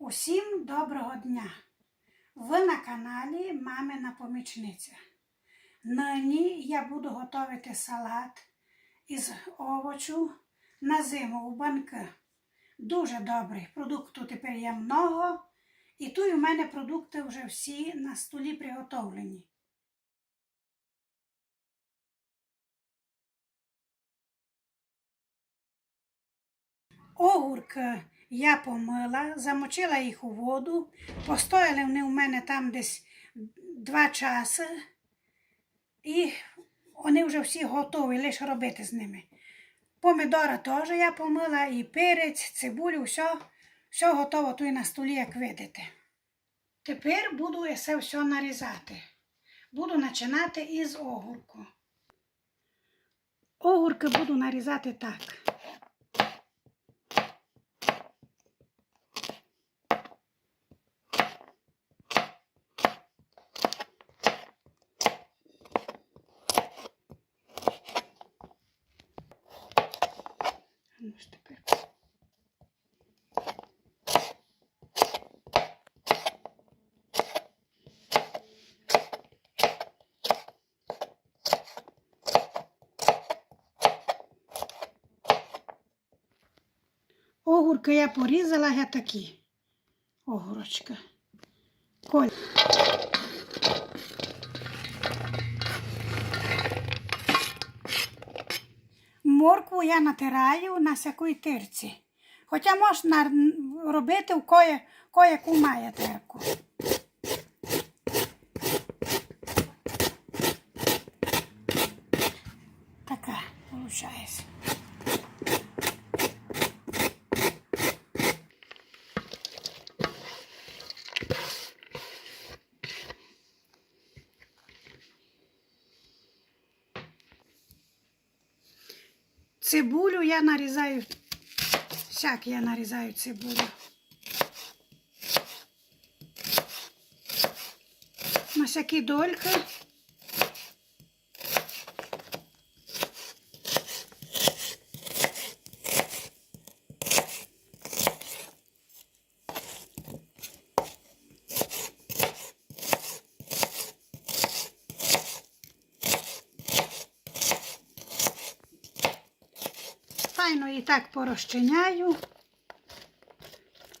Усім доброго дня! Ви на каналі Мамина Помічниця. Нині я буду готувати салат із овочу на зиму у банки. Дуже добрий. Продукту тепер є много. І тут у мене продукти вже всі на столі приготовлені. Огурки я помила, замочила їх у воду, постояли вони у мене там десь два часи, і вони вже всі готові, лише робити з ними. Помідора теж я помила, і перець, цибулю, все, все готово тут на столі, як видите. Тепер буду я це все нарізати. Буду починати із огурку. Огурки буду нарізати так. Огурки я порізала я такі. Огурочка. Коль. Моркву я натираю на всякої тирці. Хоча можна робити в кое, кое-яку має терку. Така виходить. Цибулю я нарізаю. Всяк я нарізаю цибулю. На всякі дольки. Файно і так порозчиняю.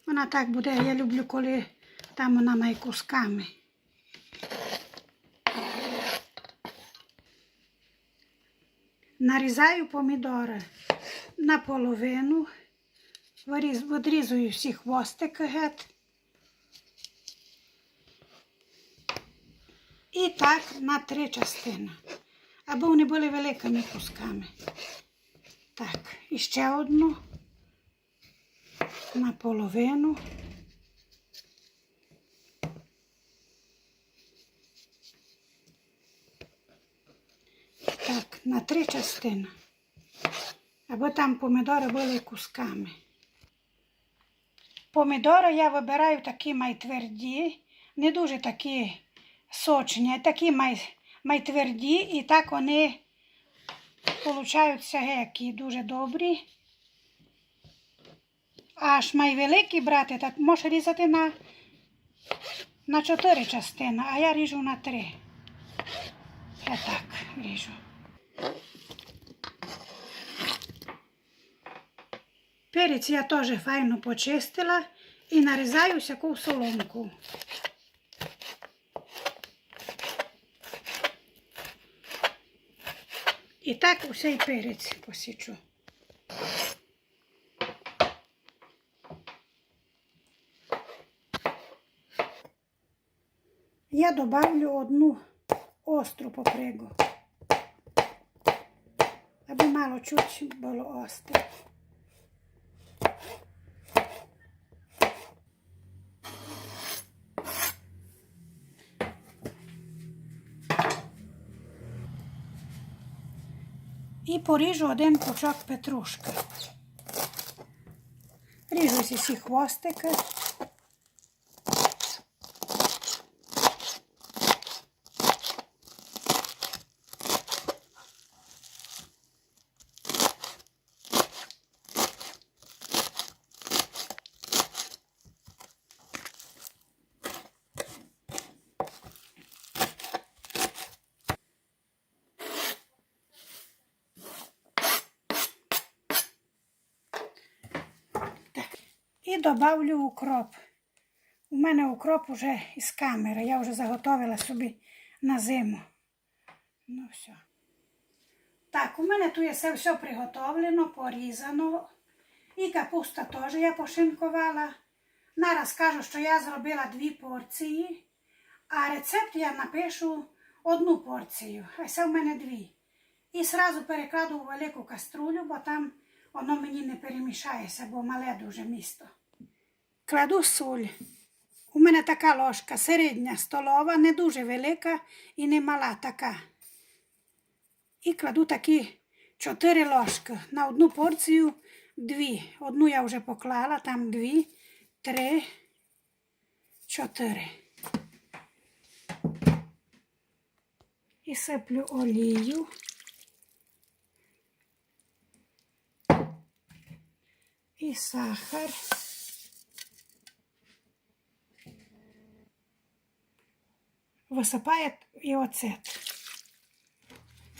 Вона так буде, я люблю, коли там вона має кусками. Нарізаю помідори наполовину, відрізую всі хвостики геть. І так на три частини, аби вони були великими кусками. Так, і ще одну наполовину. Так, на три частини. Або там помідори були кусками. Помідори я вибираю такі май тверді, не дуже такі сочні, а такі май, май і так вони Получаються геки дуже добрі. Аж май великі брати, так можеш різати на, на 4 частини, а я ріжу на 3. Я так ріжу. Перець я теж файно почистила і нарізаю всяку соломку. І так усей перець посічу. Я добавлю одну остру попригу, аби мало чуть було остре. І поріжу один пучок петрушки. Ріжу всі хвостики. І добавлю укроп. У мене укроп уже із камери. Я вже заготовила собі на зиму. Ну все. Так, у мене тут є все, приготовлено, порізано. І капуста теж я пошинкувала. Нараз кажу, що я зробила дві порції, а рецепт я напишу одну порцію, а це в мене дві. І сразу перекладу у велику каструлю, бо там воно мені не перемішається, бо мале дуже місто. Кладу соль. У мене така ложка середня столова, не дуже велика і не мала така. І кладу такі чотири ложки. На одну порцію дві. Одну я вже поклала, там дві, три, чотири. І сиплю олію. І сахар. Висипає і оцет.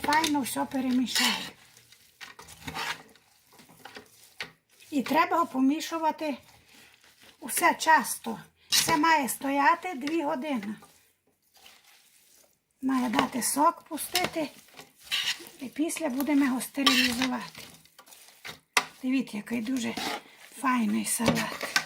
Файно все перемішаю. І треба помішувати усе часто. Це має стояти 2 години. Має дати сок пустити і після будемо його стерилізувати. Дивіться, який дуже файний салат.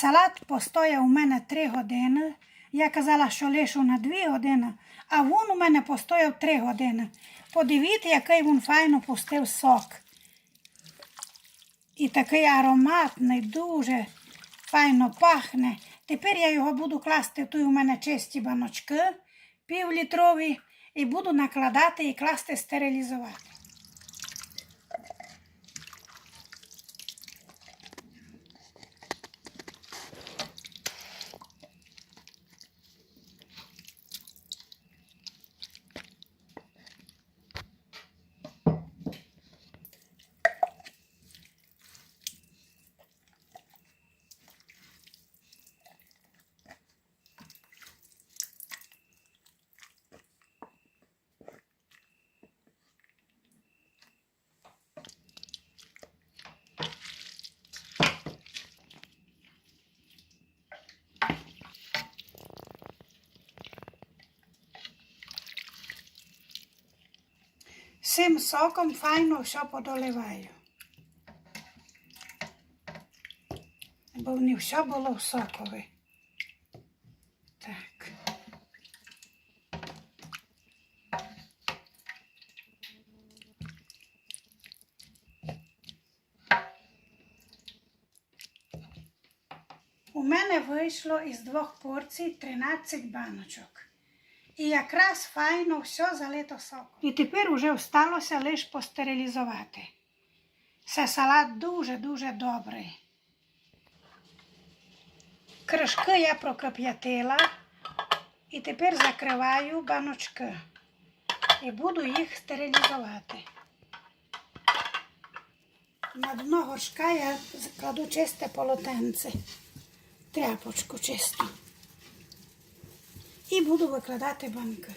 Салат постояв у мене 3 години. Я казала, що лишу на 2 години, а він у мене постояв 3 години. Подивіться, який він файно пустив сок. І такий ароматний, дуже файно пахне. Тепер я його буду класти тут у мене чисті баночки півлітрові і буду накладати і класти стерилізувати. Цим соком файно все подоливаю. Бо не все було в сокові. Так. У мене вийшло із двох порцій 13 баночок. І якраз файно все залито соком. І тепер уже осталося лише постерилізувати. Це салат дуже-дуже добрий. Кришки я прокип'ятила і тепер закриваю баночки і буду їх стерилізувати. На дно горшка я кладу чисте полотенце, тряпочку чисту. І буду викладати банки.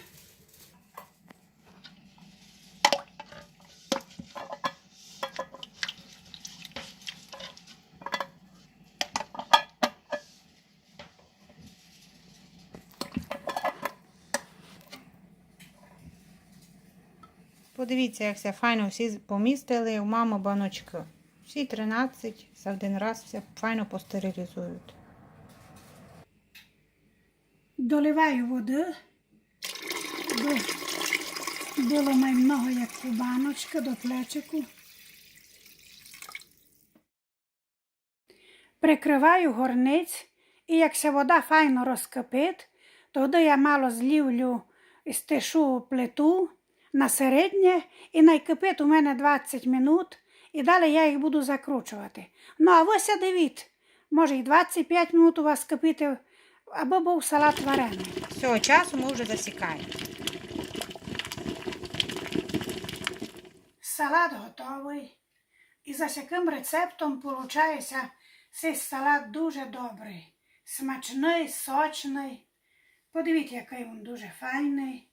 Подивіться, як все файно всі помістили в маму баночки. Всі 13 за один раз все файно постерилізують. Доливаю води. Було май много як баночка до плечику. Прикриваю горниць і якщо вода файно розкипить, тоді я мало злівлю і стишу плиту на середнє і найкипить у мене 20 минут, і далі я їх буду закручувати. Ну, а ось дивіться, може і 25 минут у вас кипити, або був салат варений. Цього часу ми вже засікаємо. Салат готовий. І за таким рецептом виходить цей салат дуже добрий. Смачний, сочний. Подивіться, який він дуже файний.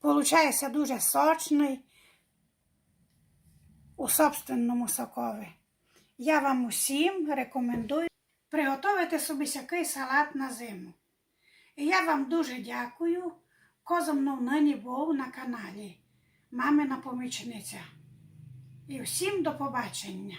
Получається дуже сочний, у собственному сокові. Я вам усім рекомендую приготувати собі сякий салат на зиму. І я вам дуже дякую, ко мною нині був на каналі Мамина помічниця. І всім до побачення!